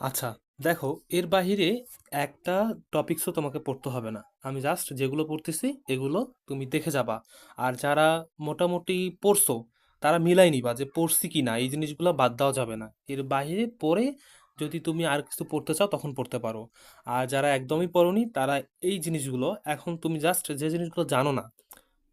আচ্ছা দেখো, এর বাহিরে একটা টপিকসও তোমাকে পড়তে হবে না। আমি জাস্ট যেগুলো পড়তেছি, এগুলো তুমি দেখে যাবা। আর যারা মোটামুটি পড়ছো, তারা মিলাই নিবা যে পড়ছি কি না এই জিনিসগুলো বাদ দেওয়া যাবে না। এর বাইরে পড়ে যদি তুমি আর কিছু পড়তে চাও, তখন পড়তে পারো। আর যারা একদমই পড়োনি, তারা এই জিনিসগুলো এখন তুমি জাস্ট যে জিনিসগুলো জানো না,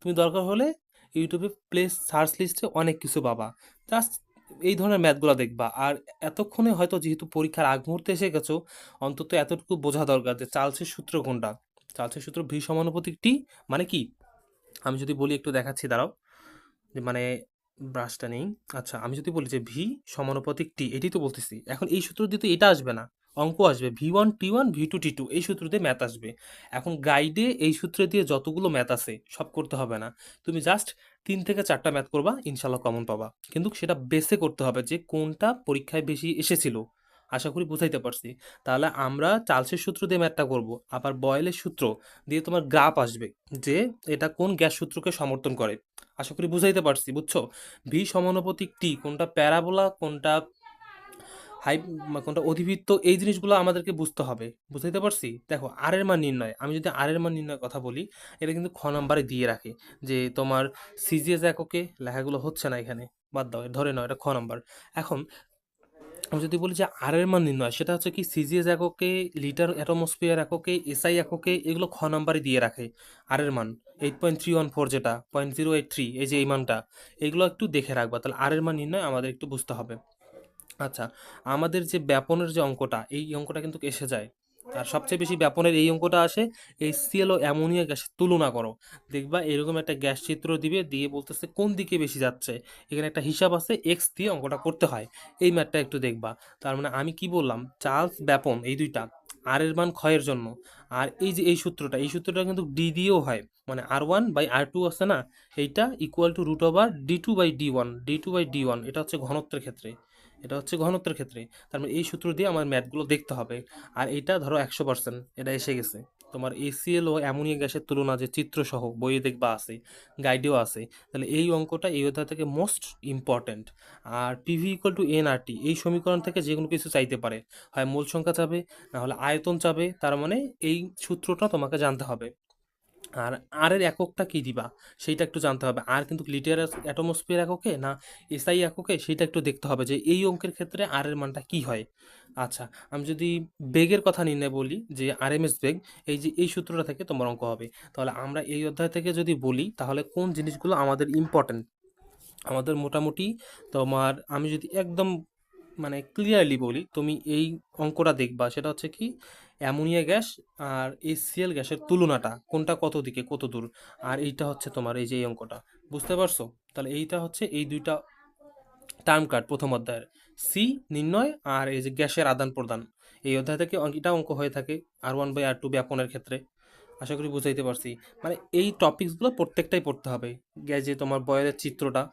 তুমি দরকার হলে ইউটিউবে প্লে সার্চ লিস্টে অনেক কিছু পাবা। জাস্ট এই ধরনের ম্যাথগুলো দেখবা। আর এতক্ষণে হয়তো যেহেতু পরীক্ষার আগ মুহূর্তে এসে গেছো, অন্তত এতটুকু বোঝা দরকার যে চার্লসের সূত্র কোনটা। চার্লসের সূত্র ভি সমানুপাতিক টি মানে কি? আমি যদি বলি একটু দেখাচ্ছি, দাঁড়াও। যে মানে ব্রাশটা নেই। আচ্ছা আমি যদি বলি যে ভি সমানুপাতিক টি এটাই তো বলতেছি। এখন এই সূত্র দিয়ে তো এটা আসবে না। অঙ্ক আসবে। V one, T one, V two, T two, এই সূত্র দিয়ে ম্যাথ আসবে। এখন গাইডে এই সূত্র দিয়ে যতগুলো ম্যাথ আছে, সব করতে হবে না। তুমি জাস্ট তিন থেকে চারটা ম্যাথ করবা ইনশাল্লাহ কমন পাবা। কিন্তু সেটা বেসে করতে হবে যে কোনটা পরীক্ষায় বেশি এসেছিল। আশা করি বুঝাইতে পারছি। তাহলে আমরা চার্লসের সূত্র দিয়ে ম্যাথটা করব, আবার বয়েলের সূত্র দিয়ে তোমার গ্রাফ আসবে যে এটা কোন গ্যাস সূত্রকে সমর্থন করে। আশা করি বুঝাইতে পারছি, বুঝছ? ভি সমানুপতিক টি কোনটা প্যারাবোলা কোনটা হাই কোনটা অধিবৃত্ত, এই জিনিসগুলো আমাদেরকে বুঝতে হবে। বুঝাইতে পারছি? দেখো আর এর মান নির্ণয়। আমি যদি আর এর মান নির্ণয়ের কথা বলি, এটা কিন্তু খ নাম্বারে দিয়ে রাখে যে তোমার সিজিএস এককে লেখাগুলো হচ্ছে না এখানে। বাদ দাও, ধরে নাও, এটা খ নাম্বার। এখন, আমি যদি বলি যে আর এর মান নির্ণয়, সেটা হচ্ছে কি সিজিএস এককে, লিটার অ্যাটমসফিয়ার এককে, এসআই এককে, এগুলো খ নাম্বারে দিয়ে রাখে আর এর মান। Eight point three one four যেটা পয়েন্ট জিরো এইট থ্রি এই যে এই মানটা, এগুলো একটু দেখে রাখবা। তাহলে আর এর মান নির্ণয় আমাদের একটু বুঝতে হবে। আচ্ছা আমাদের যে ব্যাপনের যে অঙ্কটা, এই অঙ্কটা কিন্তু এসে যায়। আর সবচেয়ে বেশি ব্যাপনের এই অঙ্কটা আসে, এই সিএল ও অ্যামোনিয়া গ্যাসের তুলনা করো। দেখবা এরকম একটা গ্যাস চিত্র দিবে, দিয়ে বলতেছে কোন দিকে বেশি যাচ্ছে। এখানে একটা হিসাব আছে এক্স দিয়ে অঙ্কটা করতে হয়। এই ম্যাথটা একটু দেখবা। তার মানে আমি কি বললাম চার্লস ব্যাপন, এই দুইটা। আর এর মান ক্ষয়ের জন্য। আর এই যে এই সূত্রটা এই সূত্রটা কিন্তু ডি দিয়েও হয়। মানে R one by R two আছে না? এইটা equal to root over D two by D one D two by D one এটা হচ্ছে ঘনত্বের ক্ষেত্রে। এটা হচ্ছে ঘনত্বের ক্ষেত্রে। তার মানে এই সূত্র দিয়ে আমার ম্যাথগুলো দেখতে হবে। আর এটা ধরো একশো পার্সেন্ট এটা এসে গেছে। তোমার এসিএল ও অ্যামোনিয়া গ্যাসের তুলনা যে চিত্রসহ, বইয়ে দেখবা আছে গাইডেও আছে। তাহলে এই অঙ্কটা এই অধ্যায় থেকে most important R PV equal to N R T এই সমীকরণ থেকে যে কোনো কিছু চাইতে পারে। হয় মূল সংখ্যা চাবে না হলে আয়তন চাবে তার মানে এই সূত্রটা তোমাকে জানতে হবে। আর আর এর এককটা কী দিবা, সেইটা একটু জানতে হবে। আর কিন্তু লিটার অ্যাটমসফিয়ার এককে, না এসআই এককে, সেইটা একটু দেখতে হবে যে এই অঙ্কের ক্ষেত্রে আর এর মানটা কী হয়। আচ্ছা আমি যদি বেগের কথা নির্ণয় বলি, যে আর আরএমএস বেগ, এই যে এই সূত্রটা থেকে তোমার অঙ্ক হবে। তাহলে আমরা এই অধ্যায় থেকে যদি বলি, তাহলে কোন জিনিসগুলো আমাদের ইম্পর্টেন্ট আমাদের মোটামুটি তোমার, আমি যদি একদম মানে ক্লিয়ারলি বলি, তুমি এই অঙ্কটা দেখবা, সেটা হচ্ছে কি, অ্যামোনিয়া গ্যাস আর এসিএল গ্যাসের তুলনাটা, কোনটা কত দিকে, কত দূর? আর এইটা হচ্ছে তোমার এই যে এই অঙ্কটা। বুঝতে পারছ? তাহলে এইটা হচ্ছে, এই দুইটা টার্ম কার্ড, প্রথম অধ্যায়ের। সি, নির্ণয় আর এই যে গ্যাসের আদান প্রদান এই অধ্যায় থেকে এটা অঙ্ক হয়ে থাকে R one by R two ব্যাপনের ক্ষেত্রে। আশা করি বুঝাইতে পারছি। মানে এই টপিকসগুলো প্রত্যেকটাই পড়তে হবে। গ্যাস তোমার বয়েলের চিত্রটা,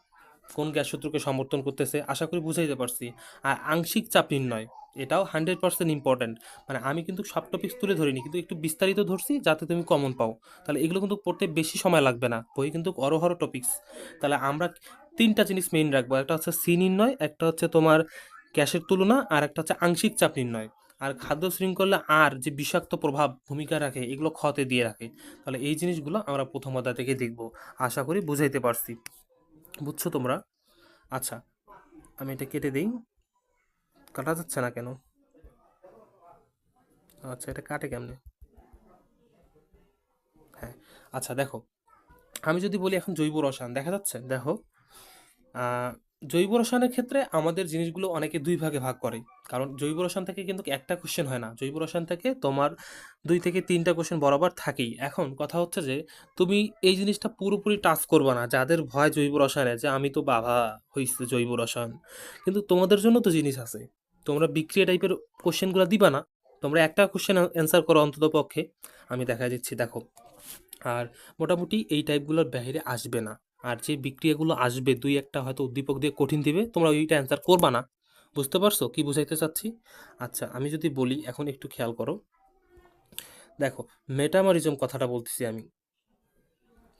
কোন গ্যাস সূত্রকে সমর্থন করতেছে, আশা করি বুঝাইতে পারছি। আর আংশিক চাপ নির্ণয়, এটাও হান্ড্রেড পার্সেন্ট ইম্পর্ট্যান্ট মানে আমি কিন্তু সব টপিক্স তুলে ধরিনি, কিন্তু একটু বিস্তারিত ধরছি যাতে তুমি কমন পাও। তাহলে এগুলো কিন্তু পড়তে বেশি সময় লাগবে না, বই কিন্তু অরহর টপিক্স তাহলে আমরা তিনটা জিনিস মেইন রাখব। একটা হচ্ছে সি নির্ণয়, একটা হচ্ছে তোমার গ্যাসের তুলনা, আর একটা হচ্ছে আংশিক চাপ নির্ণয়। আর খাদ্য শৃঙ্খলা আর যে বিষাক্ত প্রভাব, ভূমিকা রাখে, এগুলো ক্ষতে দিয়ে রাখে। তাহলে এই জিনিসগুলো আমরা প্রথম অধ্যায় থেকে দেখব। আশা করি বুঝাইতে পারছি। বুঝছ তোমরা? আচ্ছা আমি এটা কেটে দিই। কাটা যাচ্ছে না কেন? আচ্ছা এটা কাটে কেমনে? হ্যাঁ আচ্ছা দেখো। আমি যদি বলি এখন জৈব রসায়ন, দেখা যাচ্ছে? দেখো। জৈব রসায়নের ক্ষেত্রে আমাদের জিনিসগুলো অনেকে দুই ভাগে ভাগ করে। কারণ জৈব রসায়ন থেকে কিন্তু একটা কোশ্চেন হয় না। জৈব রসায়ন থেকে তোমার দুই থেকে তিনটা কোশ্চেন বরাবর থাকেই। এখন কথা হচ্ছে যে, তুমি এই জিনিসটা পুরোপুরি টাচ করবে না। যাদের ভয় জৈব রসায়নে যে, আমি তো বাবা হইছে জৈব রসায়ন। কিন্তু তোমাদের জন্য তো জিনিস আছে। তোমরা বিক্রিয়া টাইপের কোশ্চেনগুলো দিবা না। তোমরা একটা কোশ্চেন অ্যান্সার করো অন্তত পক্ষে। আমি দেখা দিচ্ছি, দেখো। আর মোটামুটি এই টাইপগুলোর বাইরে আসবে না। আর যে বিক্রিয়াগুলো আসবে, দুই একটা হয়তো উদ্দীপক দিয়ে কঠিন দিবে, তোমরা ওইটা অ্যান্সার করবা না। বুঝতে পারছ? কি বুঝাইতে চাচ্ছি? আচ্ছা আমি যদি বলি, এখন একটু খেয়াল করো। দেখো মেটামরিজম কথাটা বলতেছি আমি।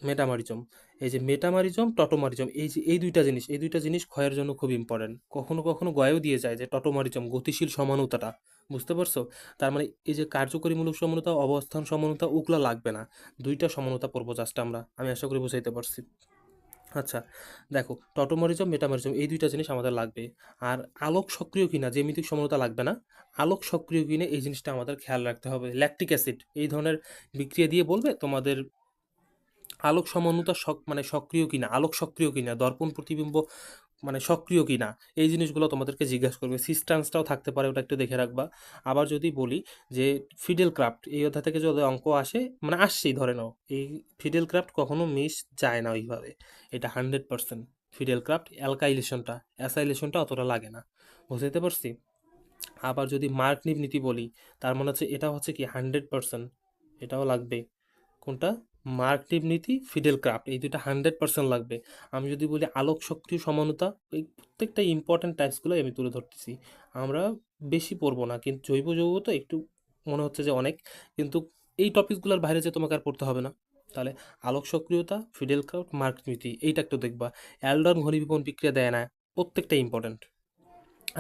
মেটামারিজম এই যে মেটামারিজম টটোমারিজম এই যে, এই দুইটা জিনিস, এই দুইটা জিনিস ক্ষয়ের জন্য খুব ইম্পর্টেন্ট কখনো কখনো গয়েও দিয়ে যায় যে টটোমারিজম গতিশীল সমানতাটা। বুঝতে পারছ? তার মানে এই যে কার্যকরীমূলক সমানতা, অবস্থান সমানতা, ওগুলা লাগবে না। দুইটা সমানতা পড়ব জাস্ট আমরা। আমি আশা করি বুঝাইতে পারছি। আচ্ছা দেখো টটোমরিজম মেটামরিজম এই দুইটা জিনিস আমাদের লাগবে। আর আলোক সক্রিয় কিনা জ্যামিতিক সমানতা লাগবে না, আলোক সক্রিয় কিনা এই জিনিসটা আমাদের খেয়াল রাখতে হবে। ল্যাকটিক অ্যাসিড, এই ধরনের বিক্রিয়া দিয়ে বলবে তোমাদের আলোক সমানতা সক- মানে সক্রিয় কিনা, আলোক সক্রিয় কিনা, দর্পণ প্রতিবিম্ব মানে সক্রিয় কি না এই জিনিসগুলো তোমাদেরকে জিজ্ঞাসা করবে। সিস্টান্সটাও থাকতে পারে, ওটা একটু দেখে রাখবা। আবার যদি বলি যে ফিডেল ক্রাফট এই অধ্যায় থেকে যদি অঙ্ক আসে মানে আসছেই, ধরে নাও, এই ফিডেল ক্রাফট কখনো মিস যায় না ওইভাবে। এটা হান্ড্রেড পার্সেন্ট ফিডেল ক্রাফট অ্যালকাইলেশনটা অ্যাসাইলেশনটা অতটা লাগে না। বুঝতে পারছি? আবার যদি মার্ক নীতি বলি, তার মানে হচ্ছে, এটা হচ্ছে কি হান্ড্রেড পার্সেন্ট এটাও লাগবে। কোনটা? মার্ক নিব নীতি, ফিডেল ক্রাফট, এই দুইটা হান্ড্রেড পার্সেন্ট লাগবে। আমি যদি বলি আলোক সক্রিয় সমানতা, এই প্রত্যেকটা ইম্পর্ট্যান্ট টাইপসগুলো আমি তুলে ধরতেছি। আমরা বেশি পড়ব না, কিন্তু জৈব যৌগ তো একটু মনে হচ্ছে যে অনেক, কিন্তু এই টপিকগুলোর বাইরে যে তোমাকে আর পড়তে হবে না। তাহলে আলোক সক্রিয়তা, ফিডেল ক্রাফট, মার্ক নীতি, এইটা একটু দেখবা। অ্যালডন ঘনীভবন বিক্রিয়া দেয় না প্রত্যেকটা ইম্পর্ট্যান্ট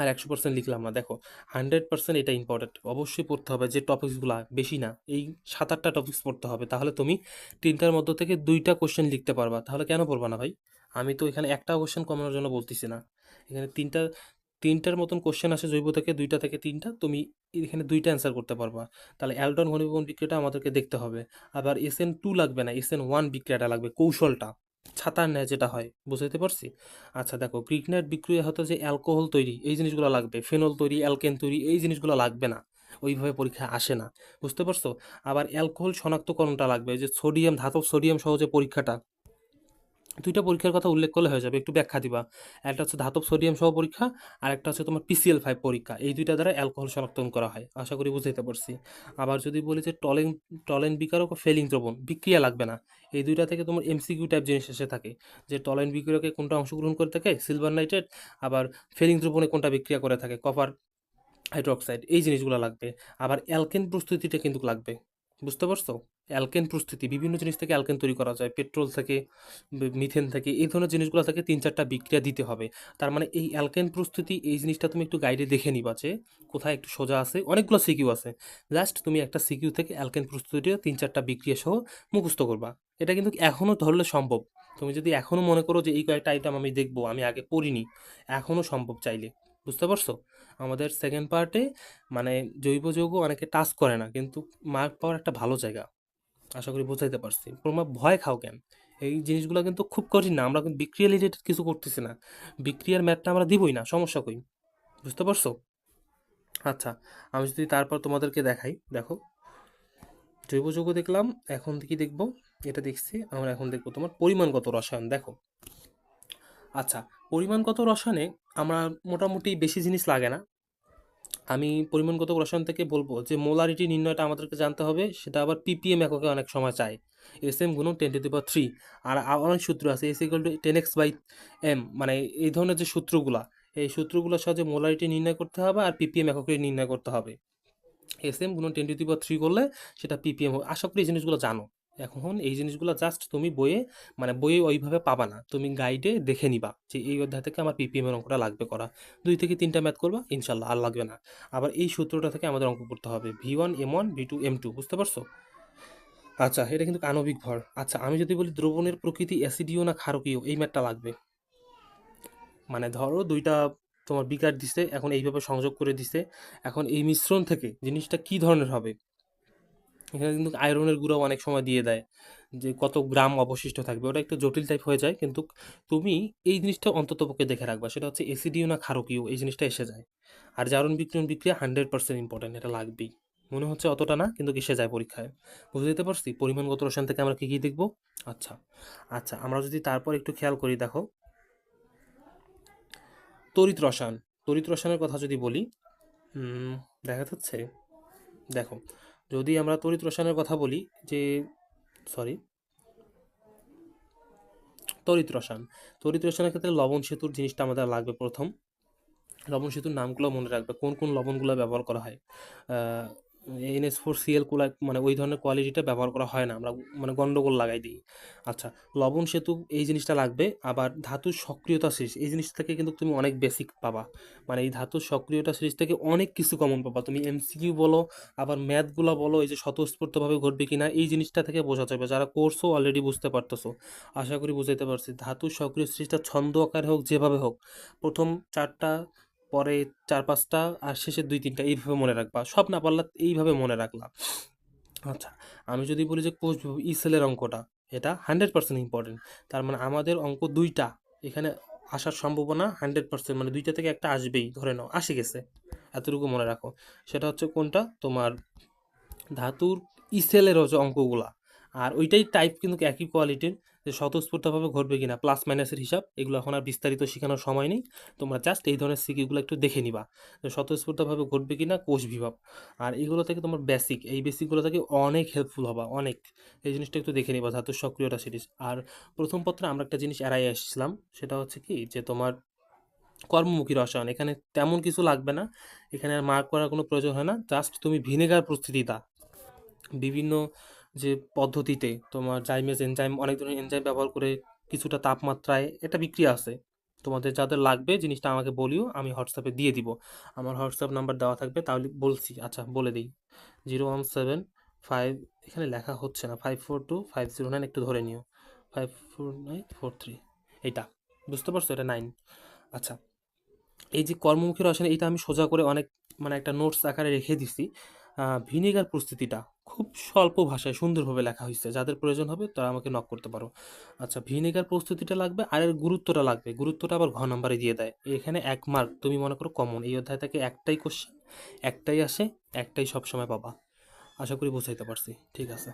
আর একশো পার্সেন্ট লিখলাম না। দেখো হান্ড্রেড পার্সেন্ট এটা ইম্পর্টেন্ট অবশ্যই পড়তে হবে যে টপিকসগুলো বেশি না, এই সাত আটটা টপিকস পড়তে হবে। তাহলে তুমি তিনটার মধ্য থেকে দুইটা কোশ্চেন লিখতে পারবা। তাহলে কেন পড়বা না ভাই? আমি তো এখানে একটা কোশ্চেন কমানোর জন্য বলতেছি না। এখানে তিনটা, তিনটার মতন কোশ্চেন আসে জৈব থেকে, দুইটা থেকে তিনটা, তুমি এখানে দুইটা অ্যান্সার করতে পারবা। তাহলে অ্যালডন ঘনীভবন বিক্রিয়াটা আমাদেরকে দেখতে হবে। আবার এস এন টু লাগবে না এস এন ওয়ান বিক্রিয়াটা লাগবে, কৌশলটা। ছাতার ন্যায় যেটা হয়, বুঝতে পারছি আচ্ছা দেখো গ্রিকনাইট বিক্রিয়া হতো যে অ্যালকোহল তৈরি, এই জিনিসগুলো লাগবে, ফেনল তৈরি, অ্যালকেন তৈরি, এই জিনিসগুলো লাগবে না, ওইভাবে পরীক্ষা আসে না, বুঝতে পারছ? আবার অ্যালকোহল শনাক্তকরণটা লাগবে যে সোডিয়াম, ধাতব সোডিয়াম সহজে পরীক্ষাটা দুইটা পরীক্ষার কথা উল্লেখ করলে হয়ে যাবে, একটু ব্যাখ্যা দিবা। একটা হচ্ছে ধাতব সোডিয়াম সহ পরীক্ষা, আর একটা হচ্ছে তোমার পিসিএল ফাইভ পরীক্ষা। এই দুইটা দ্বারা অ্যালকোহল শনাক্তন করা হয়, আশা করি বুঝতে পারছি। আবার যদি বলি যে টলেন টলেন বিকারক ও ফেলিং দ্রবণ, বিক্রিয়া লাগবে না। এই দুইটা থেকে তোমার এমসিকিউ টাইপ জিনিস এসে থাকে, যে টলেন বিক্রিয়কে কোনটা অংশগ্রহণ করে থাকে সিলভার নাইট্রেট আবার ফেলিং দ্রবণে কোনটা বিক্রিয়া করে থাকে কপার হাইড্রোক্সাইড এই জিনিসগুলো লাগবে। আবার অ্যালকেন প্রস্তুতিটা কিন্তু লাগবে, বুঝতে পারছ? অ্যালকেন প্রস্তুতি, বিভিন্ন জিনিস থেকে অ্যালকেন তৈরি করা যায়, পেট্রোল থেকে মিথেন থেকে, এই ধরনের জিনিসগুলো থেকে তিন চারটা বিক্রিয়া দিতে হবে। তার মানে এই অ্যালকেন প্রস্তুতি, এই জিনিসটা তুমি একটু গাইডে দেখে নিবা যে কোথায় একটু সোজা আছে। অনেকগুলো সিকিউ আছে। জাস্ট তুমি একটা সিকিউ থেকে অ্যালকেন প্রস্তুতিটা তিন চারটা বিক্রিয়া সহ মুখস্থ করবা। এটা কিন্তু এখনও ধরলে সম্ভব। তুমি যদি এখনও মনে করো যে এই কয়েকটা আইটেম আমি দেখব, আমি আগে পড়িনি এখনও সম্ভব চাইলে। বুঝতে পারছ? আমাদের সেকেন্ড পার্টে মানে জৈব যৌগ অনেকে টাচ করে না, কিন্তু মার্ক পাওয়ার একটা ভালো জায়গা। আশা করি বোঝাইতে পারছি। তোমরা ভয় খাও কেন? এই জিনিসগুলো কিন্তু খুব কঠিন না, আমরা কিন্তু বিক্রিয়া রিলেটেড কিছু করতেছি না। বিক্রিয়ার ম্যাথটা আমরা দিবই না, সমস্যা কই? বুঝতে পারছ? আচ্ছা আমি যদি তারপর তোমাদেরকে দেখাই, দেখো। জৈব যৌগ দেখলাম, এখন কি দেখব? এটা দেখছি, আমরা এখন দেখব তোমার পরিমাণগত রসায়ন, দেখো। আচ্ছা পরিমাণগত রসায়নে আমরা মোটামুটি বেশি জিনিস লাগে না আমি পরিমাণগত রসায়ন থেকে বলব যে, মোলারিটি নির্ণয়টা আমাদেরকে জানতে হবে, সেটা আবার পিপিএম এককে অনেক সময় চায়। এস এম গুণ ten to the power three আর অনেক সূত্র আছে S equal to ten X by M মানে এই ধরনের যে সূত্রগুলা, এই সূত্রগুলোর সাহায্যে মোলারিটি নির্ণয় করতে হবে আর পিপিএম এককে নির্ণয় করতে হবে। এস এম গুণ ten to the power three করলে সেটা পিপিএম আশা করি এই জিনিসগুলো জানো। এখন এই জিনিসগুলো জাস্ট তুমি বইয়ে মানে বইয়ে ওইভাবে পাবা না। তুমি গাইডে দেখে নিবা যে এই অধ্যায় থেকে আমার পিপিএম এর অঙ্কটা লাগবে করা। দুই থেকে তিনটা ম্যাথ করবা, ইনশাল্লাহ আর লাগবে না। আবার এই সূত্রটা থেকে আমাদের অঙ্ক করতে হবে। V one M one V two M two বুঝতে পারছ? আচ্ছা এটা কিন্তু আণবিক ভর। আচ্ছা আমি যদি বলি দ্রবণের প্রকৃতি অ্যাসিডীয় না ক্ষারকীয়, এই ম্যাথটা লাগবে। মানে ধরো দুইটা তোমার বিকার দিছে, এখন এইভাবে সংযোগ করে দিছে। এখন এই মিশ্রণ থেকে জিনিসটা কি ধরনের হবে? এখানে কিন্তু আয়রনের গুঁড়াও অনেক সময় দিয়ে দেয়। যে কত গ্রাম অবশিষ্ট থাকবে, ওটা একটু জটিল টাইপ হয়ে যায়, কিন্তু তুমি এই জিনিসটা অন্ততপক্ষে দেখে রাখবা, সেটা হচ্ছে এসিডিও না ক্ষারকীয়, এই জিনিসটা এসে যায়। আর জারণ বিক্রিয়ন বিক্রিয়া হান্ড্রেড পার্সেন্ট ইম্পর্টেন্ট এটা লাগবেই। মনে হচ্ছে অতটা না, কিন্তু এসে যায় পরীক্ষায়। বুঝে দিতে পারছি? পরিমাণগত রসায়ন থেকে আমরা কী কী দেখব? আচ্ছা আচ্ছা আমরা যদি তারপর একটু খেয়াল করি, দেখো। তরিত রসায়ন তরিত রসায়নের কথা যদি বলি দেখা যাচ্ছে, দেখো যদি আমরা তড়িৎ রসায়নের কথা বলি, যে সরি তড়িৎ রসায়ন। তড়িৎ রসায়নের ক্ষেত্রে লবণ সেতুর জিনিসটা আমাদের লাগবে প্রথম। লবণ সেতুর নামগুলো মনে রাখবে, কোন কোন লবণগুলো ব্যবহার করা হয়। এনএস ফোর সিএল কোলা মানে ওই ধরনের কোয়ালিটিটা ব্যবহার করা হয় না। আমরা মানে গন্ডগোল লাগাই দিই। আচ্ছা লবণ সেতু এই জিনিসটা লাগবে, আবার ধাতুর সক্রিয়তা সিরিজ এই জিনিস থেকে কিন্তু তুমি অনেক বেসিক পাবা। মানে এই ধাতুর সক্রিয়তা সিরিজ থেকে অনেক কিছু কমন পাবা। তুমি এমসিকিউ বলো, আবার ম্যাথগুলো বলো, এই যে স্বতঃস্ফূর্তভাবে ঘটবে কি না এই জিনিসটা থেকে বোঝা যাবে। যারা কোর্সও অলরেডি বুঝতে পারতেছো, আশা করি বুঝাইতে পারছি। ধাতুর সক্রিয় সিরিজটা ছন্দ আকারে হোক, যেভাবে হোক, প্রথম চারটা পরে চার পাঁচটা আর শেষের দুই তিনটা এইভাবে মনে রাখবা। সব না পারলে এইভাবে মনে রাখলাম আচ্ছা আমি যদি বলি যে কোষ বিভাগ ই সেলের অঙ্কটা, এটা হান্ড্রেড পার্সেন্ট ইম্পর্টেন্ট তার মানে আমাদের অঙ্ক দুইটা, এখানে আসার সম্ভাবনা হান্ড্রেড পার্সেন্ট মানে দুইটা থেকে একটা আসবেই, ধরে নাও, আসে গেছে। এতটুকু মনে রাখো। সেটা হচ্ছে কোনটা? তোমার ধাতুর ইসেলের হচ্ছে অঙ্কগুলা। আর ওইটাই টাইপ কিন্তু একই কোয়ালিটির যে স্বতঃস্ফূর্তভাবে ঘটবে কিনা প্লাস মাইনাসের হিসাব, এগুলো এখন আর বিস্তারিত শেখানোর সময় নেই। তোমরা জাস্ট এই ধরনের সিকিগুলো একটু দেখে নিবা, যে স্বতঃস্ফূর্তভাবে ঘটবে কিনা, কোষ বিভাগ আর এগুলো থেকে তোমার বেসিক এই বেসিকগুলো থেকে অনেক হেল্পফুল হবা, অনেক। এই জিনিসটা একটু দেখে নিবা, ধাতুর সক্রিয়তা সিরিজ আর প্রথম পত্রে আমরা একটা জিনিস এড়াই আসছিলাম সেটা হচ্ছে কি, যে তোমার কর্মমুখী রসায়ন, এখানে তেমন কিছু লাগবে না, এখানে আর মার্ক করার কোনো প্রয়োজন হয় না জাস্ট তুমি ভিনেগার প্রস্তুতি প্রস্তুতিটা বিভিন্ন যে পদ্ধতিতে তোমার জাইমেজ এনজাইম অনেক ধরনের এনজাইম ব্যবহার করে কিছুটা তাপমাত্রায় এটা বিক্রিয়া আছে। তোমাদের যাদের লাগবে জিনিসটা আমাকে বলিও, আমি হোয়াটসঅ্যাপে দিয়ে দিব। আমার হোয়াটসঅ্যাপ নাম্বার দেওয়া থাকবে, তাহলে বলছি। আচ্ছা বলে দিই। জিরো ওয়ান সেভেন ফাইভ, এখানে লেখা হচ্ছে না, five four two five zero nine একটু ধরে নিও। Five four nine four three, এইটা। বুঝতে পারছ? এটা নাইন। আচ্ছা এই যে কর্মমুখী রসায়ন এটা আমি সোজা করে অনেক মানে একটা নোটস আকারে রেখে দিছি। ভিনেগার প্রস্তুতিটা খুব স্বল্প ভাষায় সুন্দরভাবে লেখা হয়েছে। যাদের প্রয়োজন হবে তারা আমাকে নক করতে পারো। আচ্ছা ভিনেগার প্রস্তুতিটা লাগবে আর এর গুরুত্বটা লাগবে। গুরুত্বটা আবার ঘ নম্বরে দিয়ে দেয়। এখানে এক মার্ক তুমি মনে করো কমন এই অধ্যায় থেকে একটাই কোশ্চেন একটাই আসে, একটাই সবসময় পাবা। আশা করি বুঝাইতে পারছি। ঠিক আছে।